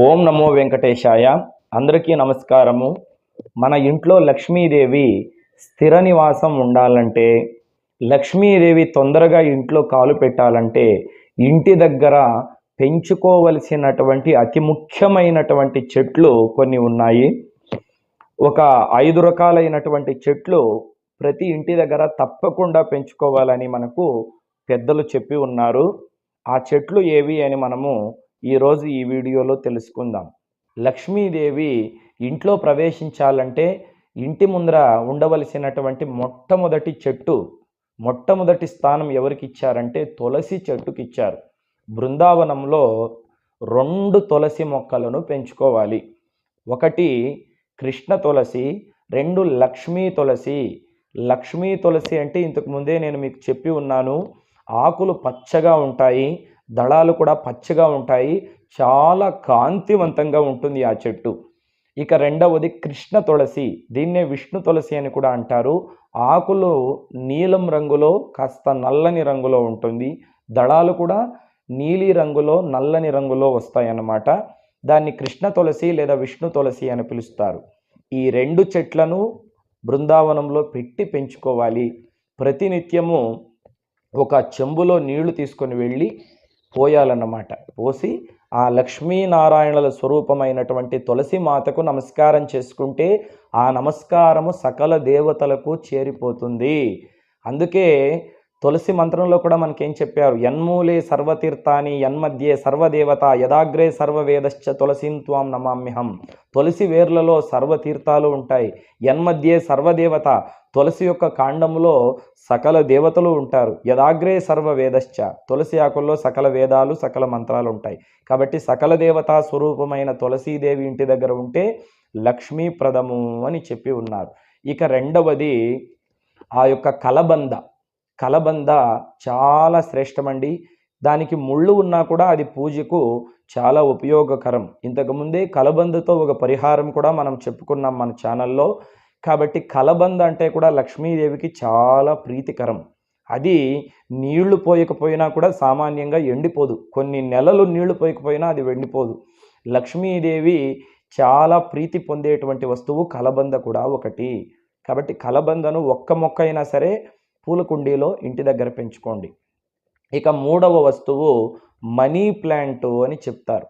ఓం నమో వెంకటేశాయ. అందరికీ నమస్కారము. మన ఇంట్లో లక్ష్మీదేవి స్థిర నివాసం ఉండాలంటే లక్ష్మీదేవి తొందరగా ఇంట్లో కాలు పెట్టాలంటే ఇంటి దగ్గర పెంచుకోవలసినటువంటి అతి ముఖ్యమైనటువంటి చెట్లు కొన్ని ఉన్నాయి. ఒక ఐదు రకాలైనటువంటి చెట్లు ప్రతి ఇంటి దగ్గర తప్పకుండా పెంచుకోవాలని మనకు పెద్దలు చెప్పి ఉన్నారు. ఆ చెట్లు ఏవి అని మనము ఈరోజు ఈ వీడియోలో తెలుసుకుందాం. లక్ష్మీదేవి ఇంట్లో ప్రవేశించాలంటే ఇంటి ముందర ఉండవలసినటువంటి మొట్టమొదటి చెట్టు మొట్టమొదటి స్థానం ఎవరికి ఇచ్చారంటే తులసి చెట్టుకి ఇచ్చారు. బృందావనంలో రెండు తులసి మొక్కలను పెంచుకోవాలి. ఒకటి కృష్ణ తులసి రెండు లక్ష్మీ తులసి. లక్ష్మీ తులసి అంటే ఇంతకు ముందే నేను మీకు చెప్పి ఉన్నాను ఆకులు పచ్చగా ఉంటాయి దళాలు కూడా పచ్చగా ఉంటాయి. చాలా కాంతివంతంగా ఉంటుంది ఆ చెట్టు. ఇక రెండవది కృష్ణ తులసి. దీన్నే విష్ణు తులసి అని కూడా అంటారు. ఆకులు నీలం రంగులో కాస్త నల్లని రంగులో ఉంటుంది. దళాలు కూడా నీలి రంగులో నల్లని రంగులో వస్తాయన్నమాట. దాన్ని కృష్ణ తులసి లేదా విష్ణు తులసి అని పిలుస్తారు. ఈ రెండు చెట్లను బృందావనంలో పెట్టి పెంచుకోవాలి. ప్రతినిత్యము ఒక చెంబులో నీళ్ళు తీసుకొని వెళ్ళి పోయాలన్నమాట. పోసి ఆ లక్ష్మీనారాయణుల స్వరూపమైనటువంటి తులసి మాతకు నమస్కారం చేసుకుంటే ఆ నమస్కారము సకల దేవతలకు చేరిపోతుంది. అందుకే తులసి మంత్రంలో కూడా మనకేం చెప్పారు? యన్మూలే సర్వతీర్థాని యన్మధ్యే సర్వదేవత యదాగ్రే సర్వవేదశ్చ తులసిం త్వాం నమామ్యహం. తులసి వేర్లలో సర్వతీర్థాలు ఉంటాయి. యన్మధ్యే సర్వదేవత తులసి యొక్క కాండంలో సకల దేవతలు ఉంటారు. యదాగ్రే సర్వ వేదశ్చ తులసి ఆకుల్లో సకల వేదాలు సకల మంత్రాలు ఉంటాయి. కాబట్టి సకల దేవతా స్వరూపమైన తులసీదేవి ఇంటి దగ్గర ఉంటే లక్ష్మీప్రదము అని చెప్పి ఉన్నారు. ఇక రెండవది ఆ యొక్క కలబంద. కలబంద చాలా శ్రేష్టమండి. దానికి ముళ్ళు ఉన్నా కూడా అది పూజకు చాలా ఉపయోగకరం. ఇంతకుముందే కలబందతో ఒక పరిహారం కూడా మనం చెప్పుకున్నాం మన ఛానల్లో. కాబట్టి కలబంద అంటే కూడా లక్ష్మీదేవికి చాలా ప్రీతికరం. అది నీళ్ళు పోయకపోయినా కూడా సామాన్యంగా ఎండిపోదు. కొన్ని నెలలు నీళ్ళు పోయకపోయినా అది ఎండిపోదు. లక్ష్మీదేవి చాలా ప్రీతి పొందేటువంటి వస్తువు కలబంద కూడా ఒకటి. కాబట్టి కలబందను ఒక్క మొక్క అయినా సరే పూల కుండీలో ఇంటి దగ్గర పెంచుకోండి. ఇక మూడవ వస్తువు మనీ ప్లాంట్ అని చెప్తారు.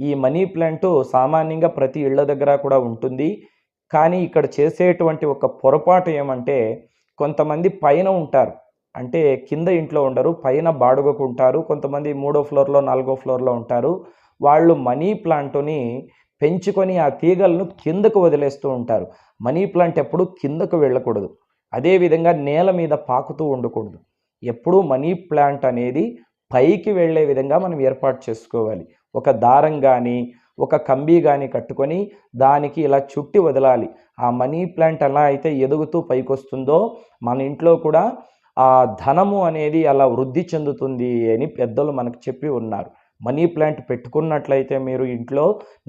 ఈ మనీ ప్లాంట్ సామాన్యంగా ప్రతి ఇళ్ళ దగ్గర కూడా ఉంటుంది. కానీ ఇక్కడ చేసేటువంటి ఒక పొరపాటు ఏమంటే కొంతమంది పైన ఉంటారు. అంటే కింద ఇంట్లో ఉండరు పైన బాడుగకు ఉంటారు. కొంతమంది మూడో ఫ్లోర్లో నాలుగో ఫ్లోర్లో ఉంటారు. వాళ్ళు మనీ ప్లాంట్ని పెంచుకొని ఆ తీగలను కిందకు వదిలేస్తూ ఉంటారు. మనీ ప్లాంట్ ఎప్పుడు కిందకు వెళ్ళకూడదు. అదేవిధంగా నేల మీద పాకుతూ ఉండకూడదు. ఎప్పుడూ మనీ ప్లాంట్ అనేది పైకి వెళ్ళే విధంగా మనం ఏర్పాటు చేసుకోవాలి. ఒక దారం కానీ ఒక కంబి కానీ కట్టుకొని దానికి ఇలా చుట్టి వదలాలి. ఆ మనీ ప్లాంట్ ఎలా అయితే ఎదుగుతూ పైకొస్తుందో మన ఇంట్లో కూడా ఆ ధనము అనేది అలా వృద్ధి చెందుతుంది అని పెద్దలు మనకు చెప్పి ఉన్నారు. మనీ ప్లాంట్ పెట్టుకున్నట్లయితే మీరు ఇంట్లో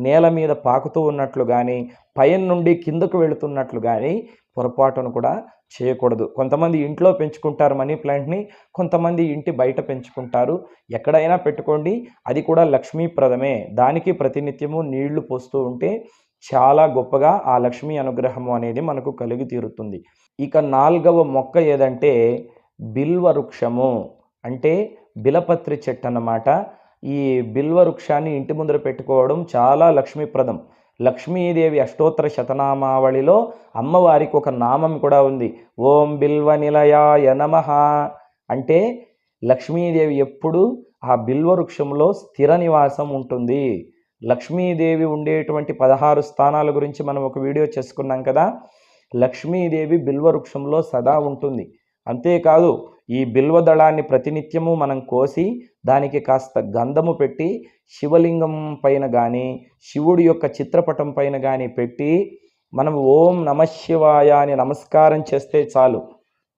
నేల మీద పాకుతూ ఉన్నట్లు కానీ పైన నుండి కిందకు వెళుతున్నట్లు కానీ పొరపాటును కూడా చేయకూడదు. కొంతమంది ఇంట్లో పెంచుకుంటారు మనీ ప్లాంట్ని కొంతమంది ఇంటి బయట పెంచుకుంటారు. ఎక్కడైనా పెట్టుకోండి అది కూడా లక్ష్మీప్రదమే. దానికి ప్రతినిత్యము నీళ్ళు పోస్తూ ఉంటే చాలా గొప్పగా ఆ లక్ష్మీ అనుగ్రహము అనేది మనకు కలిగి తీరుతుంది. ఇక నాలుగవ మొక్క ఏదంటే బిల్వ వృక్షము అంటే బిలపత్రి చెట్టు అన్నమాట. ఈ బిల్వ వృక్షాన్ని ఇంటి ముందర పెట్టుకోవడం చాలా లక్ష్మీప్రదం. లక్ష్మీదేవి అష్టోత్తర శతనామావళిలో అమ్మవారికి ఒక నామం కూడా ఉంది. ఓం బిల్వ నిలయాయ నమ. అంటే లక్ష్మీదేవి ఎప్పుడు ఆ బిల్వ వృక్షంలో స్థిర నివాసం ఉంటుంది. లక్ష్మీదేవి ఉండేటువంటి పదహారు స్థానాల గురించి మనం ఒక వీడియో చేసుకున్నాం కదా. లక్ష్మీదేవి బిల్వ వృక్షంలో సదా ఉంటుంది. అంతేకాదు ఈ బిల్వ దళాన్ని ప్రతినిత్యము మనం కోసి దానికి కాస్త గంధము పెట్టి శివలింగం పైన కానీ శివుడి యొక్క చిత్రపటం పైన కానీ పెట్టి మనం ఓం నమశివాయ అని నమస్కారం చేస్తే చాలు.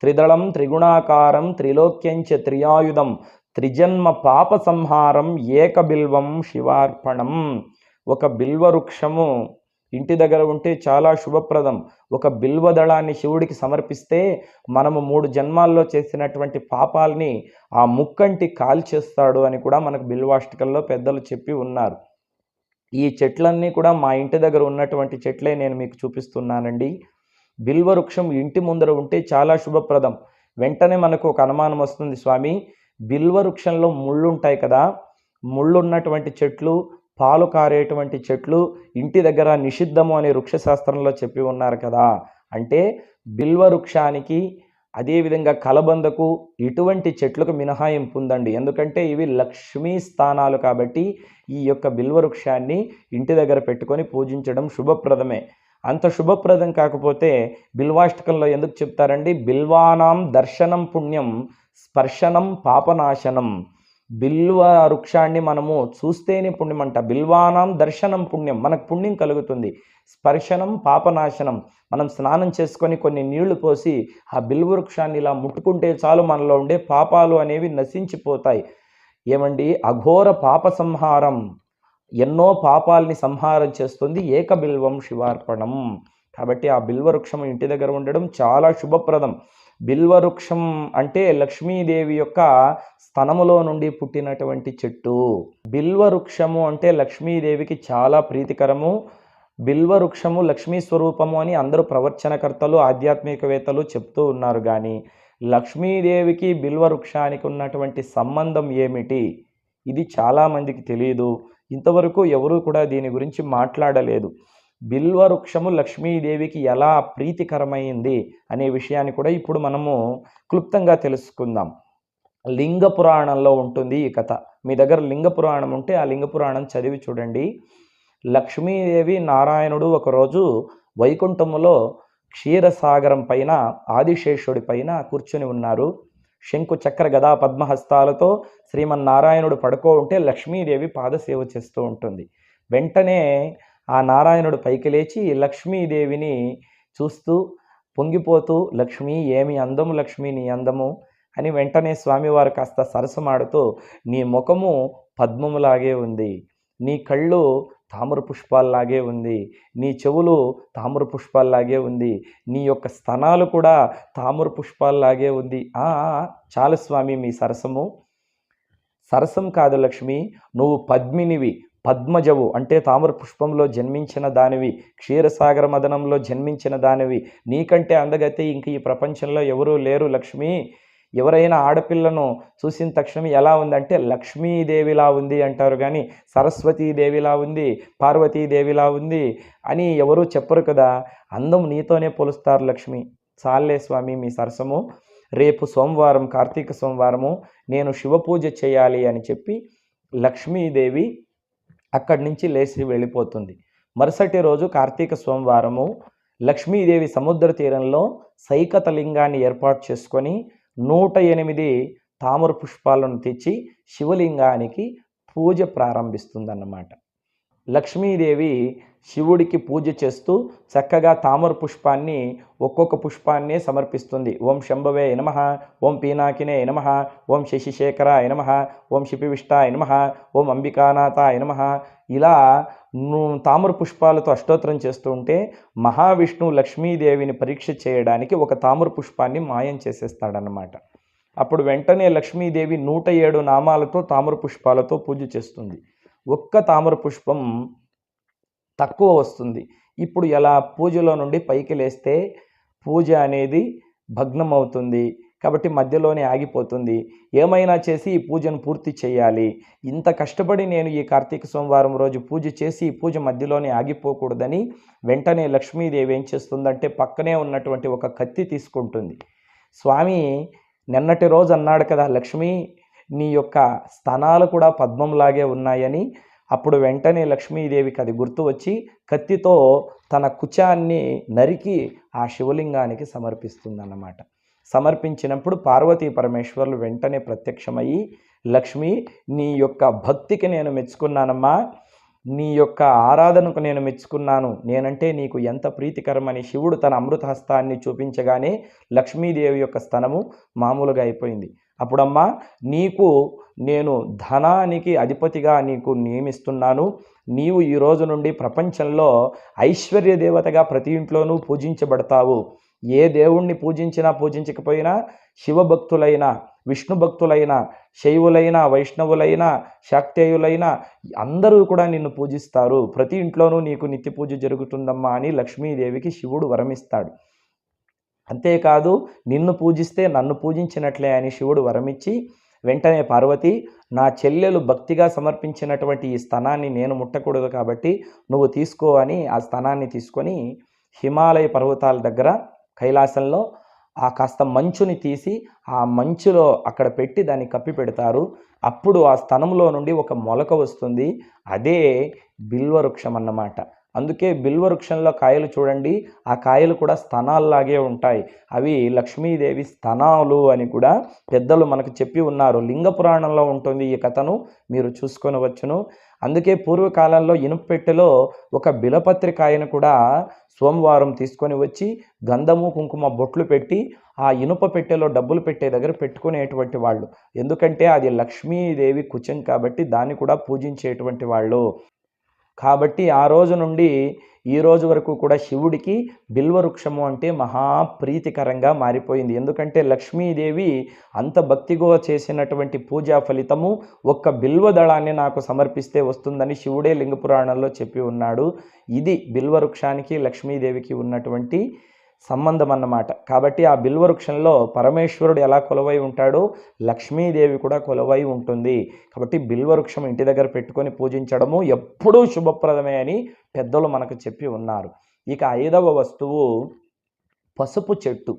త్రిదళం త్రిగుణాకారం త్రిలోక్యంచ త్రియాయుధం త్రిజన్మ పాప సంహారం ఏకబిల్వం శివార్పణం. ఒక బిల్వ వృక్షము ఇంటి దగ్గర ఉంటే చాలా శుభప్రదం. ఒక బిల్వదళాన్ని శివుడికి సమర్పిస్తే మనము మూడు జన్మాల్లో చేసినటువంటి పాపాలని ఆ ముక్కంటి కాల్చేస్తాడు అని కూడా మనకు బిల్వాష్టకంలో పెద్దలు చెప్పి ఉన్నారు. ఈ చెట్లన్నీ కూడా మా ఇంటి దగ్గర ఉన్నటువంటి చెట్లే నేను మీకు చూపిస్తున్నానండి. బిల్వ వృక్షం ఇంటి ముందర ఉంటే చాలా శుభప్రదం. వెంటనే మనకు ఒక అనుమానం వస్తుంది స్వామి. బిల్వ వృక్షంలో ముళ్ళు ఉంటాయి కదా. ముళ్ళు ఉన్నటువంటి చెట్లు పాలు కారేటువంటి చెట్లు ఇంటి దగ్గర నిషిద్ధము అనే వృక్షశాస్త్రంలో చెప్పి ఉన్నారు కదా. అంటే బిల్వ వృక్షానికి అదేవిధంగా కలబందకు ఇటువంటి చెట్లకు మినహాయింపు ఉందండి. ఎందుకంటే ఇవి లక్ష్మీ స్థానాలు కాబట్టి ఈ యొక్క బిల్వ వృక్షాన్ని ఇంటి దగ్గర పెట్టుకొని పూజించడం శుభప్రదమే. అంత శుభప్రదం కాకపోతే బిల్వాష్టకంలో ఎందుకు చెప్తారండి? బిల్వానాం దర్శనం పుణ్యం స్పర్శనం పాపనాశనం. బిల్వ వృక్షాన్ని మనము చూస్తేనే పుణ్యం అంట బిల్వానాం దర్శనం పుణ్యం. మనకు పుణ్యం కలుగుతుంది. స్పర్శనం పాపనాశనం. మనం స్నానం చేసుకొని కొన్ని నీళ్ళు పోసి ఆ బిల్వ వృక్షాన్ని ఇలా ముట్టుకుంటే చాలు మనలో ఉండే పాపాలు అనేవి నశించిపోతాయి. ఏమండి? అఘోర పాప సంహారం. ఎన్నో పాపాలని సంహారం చేస్తుంది ఏక బిల్వం శివార్పణం. కాబట్టి ఆ బిల్వ వృక్షం ఇంటి దగ్గర ఉండడం చాలా శుభప్రదం. బిల్వవృక్షం అంటే లక్ష్మీదేవి యొక్క స్తనములో నుండి పుట్టినటువంటి చెట్టు. బిల్వవృక్షము అంటే లక్ష్మీదేవికి చాలా ప్రీతికరము. బిల్వవృక్షము లక్ష్మీ స్వరూపము అని అందరూ ప్రవచనకర్తలు ఆధ్యాత్మికవేత్తలు చెప్తూ ఉన్నారు కానీ లక్ష్మీదేవికి బిల్వవృక్షానికి ఉన్నటువంటి సంబంధం ఏమిటి? ఇది చాలామందికి తెలియదు ఇంతవరకు ఎవరూ కూడా దీని గురించి మాట్లాడలేదు. బిల్వవృక్షము లక్ష్మీదేవికి ఎలా ప్రీతికరమైంది అనే విషయాన్ని కూడా ఇప్పుడు మనము క్లుప్తంగా తెలుసుకుందాం. లింగ పురాణంలో ఉంటుంది ఈ కథ. మీ దగ్గర లింగ పురాణం ఉంటే ఆ లింగ పురాణం చదివి చూడండి. లక్ష్మీదేవి నారాయణుడు ఒకరోజు వైకుంఠములో క్షీరసాగరం పైన ఆదిశేషుడి పైన కూర్చుని ఉన్నారు. శంకు చక్ర గదా పద్మహస్తాలతో శ్రీమన్నారాయణుడు పడుకో ఉంటే లక్ష్మీదేవి పాదసేవ చేస్తూ ఉంటుంది. వెంటనే ఆ నారాయణుడు పైకి లేచి లక్ష్మీదేవిని చూస్తూ పొంగిపోతూ లక్ష్మి ఏమి అందము? లక్ష్మి నీ అందము? అని వెంటనే స్వామివారు కాస్త సరసమాడుతూ నీ ముఖము పద్మములాగే ఉంది. నీ కళ్ళు తామర పుష్పాల్లాగే ఉంది. నీ చెవులు తామర పుష్పాల్లాగే ఉంది. నీ యొక్క స్తనాలు కూడా తామర పుష్పాల్లాగే ఉంది. ఆ చాలు స్వామి మీ సరసము. సరసం కాదు లక్ష్మి. నువ్వు పద్మినివి. పద్మజవు అంటే తామర పుష్పంలో జన్మించిన దానివి క్షీరసాగర మదనంలో జన్మించిన దానివి. నీకంటే అందగతే ఇంక ఈ ప్రపంచంలో ఎవరూ లేరు లక్ష్మి. ఎవరైనా ఆడపిల్లను చూసిన తక్షణం ఎలా ఉందంటే లక్ష్మీదేవిలా ఉంది అంటారు కానీ సరస్వతీదేవిలా ఉంది పార్వతీదేవిలా ఉంది అని ఎవరూ చెప్పరు కదా. అందం నీతోనే పోలుస్తారు లక్ష్మి. చాలే స్వామి మీ సరసము. రేపు సోమవారం కార్తీక సోమవారము నేను శివపూజ చేయాలి అని చెప్పి లక్ష్మీదేవి అక్కడి నుంచి లేచి వెళ్ళిపోతుంది. మరుసటి రోజు కార్తీక సోమవారము లక్ష్మీదేవి సముద్ర తీరంలో సైకత లింగాన్ని ఏర్పాటు చేసుకొని నూట ఎనిమిది తామర పుష్పాలను తెచ్చి శివలింగానికి పూజ ప్రారంభిస్తుందన్నమాట. లక్ష్మీదేవి శివుడికి పూజ చేస్తూ చక్కగా తామర పుష్పాన్ని ఒక్కొక్క పుష్పాన్నే సమర్పిస్తుంది. ఓం శంభవే నమ ఓం పీనాకినే నమ ఓం శశిశేఖర నమ ఓం శిపివిష్ట నమ ఓం అంబికానాథ నమ. ఇలా తామర పుష్పాలతో అష్టోత్తరం చేస్తూ ఉంటే మహావిష్ణువు లక్ష్మీదేవిని పరీక్ష చేయడానికి ఒక తామర పుష్పాన్ని మాయం చేసేస్తాడనమాట అప్పుడు వెంటనే లక్ష్మీదేవి నూట ఏడు నామాలతో తామర పుష్పాలతో పూజ చేస్తుంది. ఒక్క తామర పుష్పం తక్కువ వస్తుంది. ఇప్పుడు ఎలా పూజలో నుండి పైకి లేస్తే పూజ అనేది భగ్నం అవుతుంది కాబట్టి మధ్యలోనే ఆగిపోతుంది. ఏమైనా చేసి ఈ పూజను పూర్తి చేయాలి. ఇంత కష్టపడి నేను ఈ కార్తీక సోమవారం రోజు పూజ చేసి ఈ పూజ మధ్యలోనే ఆగిపోకూడదని వెంటనే లక్ష్మీదేవి ఏం చేస్తుందంటే పక్కనే ఉన్నటువంటి ఒక కత్తి తీసుకుంటుంది. స్వామి నిన్నటి రోజు అన్నాడు కదా లక్ష్మి నీ యొక్క స్తనాలు కూడా పద్మంలాగే ఉన్నాయని అప్పుడు వెంటనే లక్ష్మీదేవికి అది గుర్తు వచ్చి కత్తితో తన కుచాన్ని నరికి ఆ శివలింగానికి సమర్పిస్తుందన్నమాట. సమర్పించినప్పుడు పార్వతీ పరమేశ్వర్లు వెంటనే ప్రత్యక్షమయ్యి లక్ష్మి నీ యొక్క భక్తికి నేను మెచ్చుకున్నానమ్మా. నీ యొక్క ఆరాధనకు నేను మెచ్చుకున్నాను. నేనంటే నీకు ఎంత ప్రీతికరమని శివుడు తన అమృత హస్తాన్ని చూపించగానే లక్ష్మీదేవి యొక్క స్థనము మామూలుగా అయిపోయింది. అప్పుడమ్మా నీకు నేను ధనానికి అధిపతిగా నీకు నియమిస్తున్నాను. నీవు ఈ రోజు నుండి ప్రపంచంలో ఐశ్వర్య దేవతగా ప్రతి ఇంట్లోనూ పూజించబడతావు. ఏ దేవుణ్ణి పూజించినా పూజించకపోయినా శివభక్తులైన విష్ణు భక్తులైన శైవులైన వైష్ణవులైన శాక్తేయులైన అందరూ కూడా నిన్ను పూజిస్తారు. ప్రతి ఇంట్లోనూ నీకు నిత్య పూజ జరుగుతుందమ్మా అని లక్ష్మీదేవికి శివుడు వరమిస్తాడు. అంతేకాదు నిన్ను పూజిస్తే నన్ను పూజించినట్లే అని శివుడు వరమిచ్చి వెంటనే పార్వతి నా చెల్లెలు భక్తిగా సమర్పించినటువంటి ఈ స్థనాన్ని నేను ముట్టకూడదు కాబట్టి నువ్వు తీసుకో అని ఆ స్థనాన్ని తీసుకొని హిమాలయ పర్వతాల దగ్గర కైలాసంలో ఆ కాస్త మంచుని తీసి ఆ మంచులో అక్కడ పెట్టి దాన్ని కప్పి పెడతారు. అప్పుడు ఆ స్థనంలో నుండి ఒక మొలక వస్తుంది. అదే బిల్వవృక్షం అన్నమాట. అందుకే బిల్వవృక్షంలో కాయలు చూడండి ఆ కాయలు కూడా స్తనాల్లాగే ఉంటాయి. అవి లక్ష్మీదేవి స్తనాలు అని కూడా పెద్దలు మనకు చెప్పి ఉన్నారు. లింగ పురాణంలో ఉంటుంది ఈ కథను మీరు చూసుకొనవచ్చును అందుకే పూర్వకాలంలో ఇనుపెట్టెలో ఒక బిలపత్రి కాయను కూడా సోమవారం తీసుకొని వచ్చి గంధము కుంకుమ బొట్లు పెట్టి ఆ ఇనుప పెట్టెలో డబ్బులు పెట్టే దగ్గర పెట్టుకునేటువంటి వాళ్ళు. ఎందుకంటే అది లక్ష్మీదేవి కుచం కాబట్టి దాన్ని కూడా పూజించేటువంటి వాళ్ళు. కాబట్టి ఆ రోజు నుండి ఈ రోజు వరకు కూడా శివుడికి బిల్వవృక్షము అంటే మహాప్రీతికరంగా మారిపోయింది. ఎందుకంటే లక్ష్మీదేవి అంత భక్తిగా చేసినటువంటి పూజా ఫలితము ఒక్క బిల్వదళాన్ని నాకు సమర్పిస్తే వస్తుందని శివుడే లింగ పురాణంలో చెప్పి ఉన్నాడు. ఇది బిల్వవృక్షానికి లక్ష్మీదేవికి ఉన్నటువంటి సంబంధం అన్నమాట. కాబట్టి ఆ బిల్వవృక్షంలో పరమేశ్వరుడు ఎలా కొలవై ఉంటాడో? లక్ష్మీదేవి కూడా కొలవై ఉంటుంది. కాబట్టి బిల్వవృక్షం ఇంటి దగ్గర పెట్టుకొని పూజించడము ఎప్పుడూ శుభప్రదమే అని పెద్దలు మనకు చెప్పి ఉన్నారు. ఇక ఐదవ వస్తువు పసుపు చెట్టు.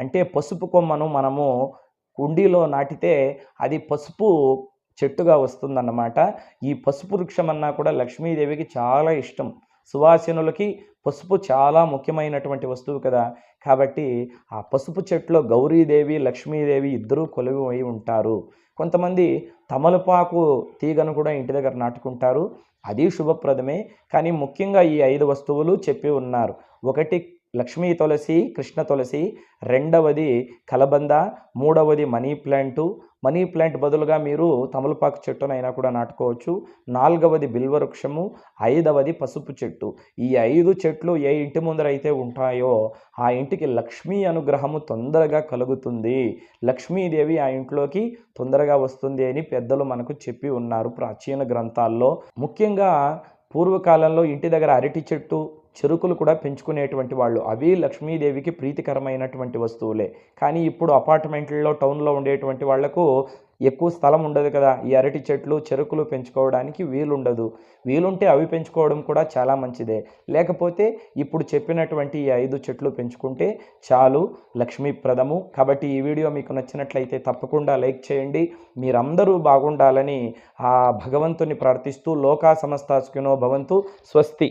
అంటే పసుపు కొమ్మను మనము కుండీలో నాటితే అది పసుపు చెట్టుగా వస్తుందన్నమాట. ఈ పసుపు వృక్షం అన్నా కూడా లక్ష్మీదేవికి చాలా ఇష్టం. సువాసినులకి పసుపు చాలా ముఖ్యమైనటువంటి వస్తువు కదా. కాబట్టి ఆ పసుపు చెట్టులో గౌరీదేవి లక్ష్మీదేవి ఇద్దరూ కొలువై ఉంటారు. కొంతమంది తమలపాకు తీగను కూడా ఇంటి దగ్గర నాటుకుంటారు. అది శుభప్రదమే. కానీ ముఖ్యంగా ఈ ఐదు వస్తువులు చెప్పి ఉన్నారు. ఒకటి లక్ష్మీ తులసి కృష్ణ తులసి రెండవది కలబంద మూడవది మనీ ప్లాంటు. మనీ ప్లాంట్ బదులుగా మీరు తమలపాకు చెట్టునైనా కూడా నాటుకోవచ్చు. నాలుగవది బిల్వవృక్షము ఐదవది పసుపు చెట్టు. ఈ ఐదు చెట్లు ఏ ఇంటి ముందర అయితే ఉంటాయో ఆ ఇంటికి లక్ష్మీ అనుగ్రహము తొందరగా కలుగుతుంది. లక్ష్మీదేవి ఆ ఇంట్లోకి తొందరగా వస్తుంది అని పెద్దలు మనకు చెప్పి ఉన్నారు ప్రాచీన గ్రంథాల్లో. ముఖ్యంగా పూర్వకాలంలో ఇంటి దగ్గర అరటి చెట్టు చెరుకులు కూడా పెంచుకునేటువంటి వాళ్ళు. అవి లక్ష్మీదేవికి ప్రీతికరమైనటువంటి వస్తువులే. కానీ ఇప్పుడు అపార్ట్మెంట్లలో టౌన్లో ఉండేటువంటి వాళ్ళకు ఎక్కువ స్థలం ఉండదు కదా. ఈ అరటి చెట్లు చెరుకులు పెంచుకోవడానికి వీలుండదు. వీలుంటే అవి పెంచుకోవడం కూడా చాలా మంచిదే. లేకపోతే ఇప్పుడు చెప్పినటువంటి ఈ ఐదు చెట్లు పెంచుకుంటే చాలు లక్ష్మీప్రదము. కాబట్టి ఈ వీడియో మీకు నచ్చినట్లయితే తప్పకుండా లైక్ చేయండి. మీరందరూ బాగుండాలని ఆ భగవంతుని ప్రార్థిస్తూ లోకా సమస్తాస్కినో భవంతు. స్వస్తి.